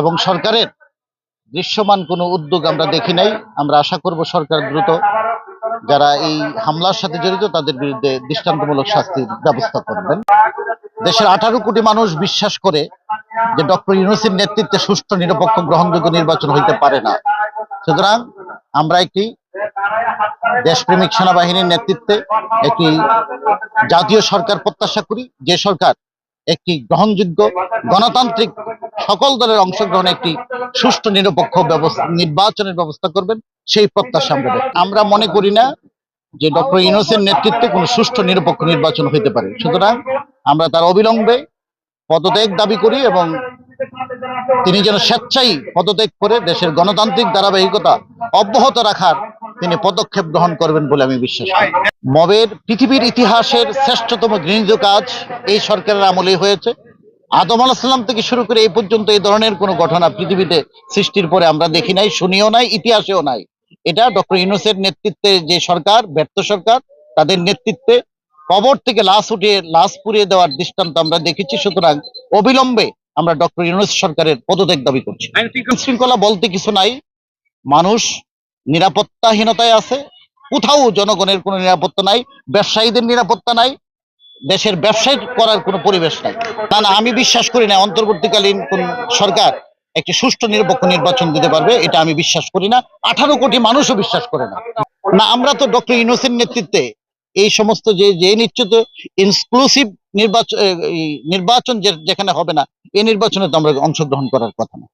এবং সরকারের দৃশ্যমান কোনো উদ্যোগ আমরা দেখি নাই। আমরা আশা করব সরকার দ্রুত যারা এই হামলার সাথে জড়িত তাদের বিরুদ্ধে দৃষ্টান্তমূলক শাস্তির ব্যবস্থা করবেন। দেশের আঠারো কোটি মানুষ বিশ্বাস করে যে ডক্টর ইউনুসের নেতৃত্বে সুষ্ঠু, নিরপেক্ষ, গ্রহণযোগ্য নির্বাচন হইতে পারে না। সুতরাং আমরা একটি দেশপ্রেমিক সেনাবাহিনীর নেতৃত্বে একটি জাতীয় সরকার প্রত্যাশা করি। যে সরকার একটি গ্রহণযোগ্য গণতান্ত্রিক সকল দলের অংশগ্রহণে একটি সুষ্ঠু, নিরপেক্ষ ব্যবস্থা, নির্বাচনের ব্যবস্থা করবেন, সেই প্রত্যাশা আমরা আমরা মনে করি না যে ডক্টর ইউনুসের নেতৃত্বে কোনো সুষ্ঠু, নিরপেক্ষ নির্বাচন হইতে পারে। সুতরাং আমরা তার অবিলম্বে পদত্যাগ দাবি করি এবং তিনি যেন স্বেচ্ছাই পদত্যাগ করে দেশের গণতান্ত্রিক ধারাবাহিকতা অব্যাহত রাখার তিনি পদক্ষেপ গ্রহণ করবেন বলে আমি বিশ্বাস করি। মবের পৃথিবীর ইতিহাসের শ্রেষ্ঠতম ঘৃণিত কাজ এই সরকারের আমলেই হয়েছে। আদম আলাহিসাল্লাম থেকে শুরু করে এই পর্যন্ত এই ধরনের কোনো ঘটনা পৃথিবীতে সৃষ্টির পরে আমরা দেখি নাই, শুনিও নাই, ইতিহাসেও নাই। এটা ডক্টর ইউনুসের নেতৃত্বে যে সরকার, ব্যর্থ সরকার, তাদের নেতৃত্বে কবর থেকে লাশ উঠিয়ে, লাশ পুড়িয়ে দেওয়ার দৃষ্টান্ত আমরা দেখেছি। সুতরাং অবিলম্বে আমরা ডক্টর ইউনুস সরকারের পদত্যাগ দাবি করছি। শৃঙ্খলা বলতে কিছু নাই। মানুষ নিরাপত্তাহীনতায় আছে। কোথাও জনগণের কোনো নিরাপত্তা নাই, ব্যবসায়ীদের নিরাপত্তা নাই, দেশের ব্যবসায়ী করার কোনো পরিবেশ নাই। না না, আমি বিশ্বাস করি না, অন্তর্বর্তীকালীন কোন সরকার একটি সুষ্ঠু নিরপেক্ষ নির্বাচন দিতে পারবে, এটা আমি বিশ্বাস করি না। আঠারো কোটি মানুষও বিশ্বাস করে না। না, আমরা তো ডক্টর ইনোসেন নেতৃত্বে এই সমস্ত যে যে নিশ্চিত ইনক্লুসিভ নির্বাচন নির্বাচন যেখানে হবে না, এই নির্বাচনে তো আমরা অংশগ্রহণ করার কথা না।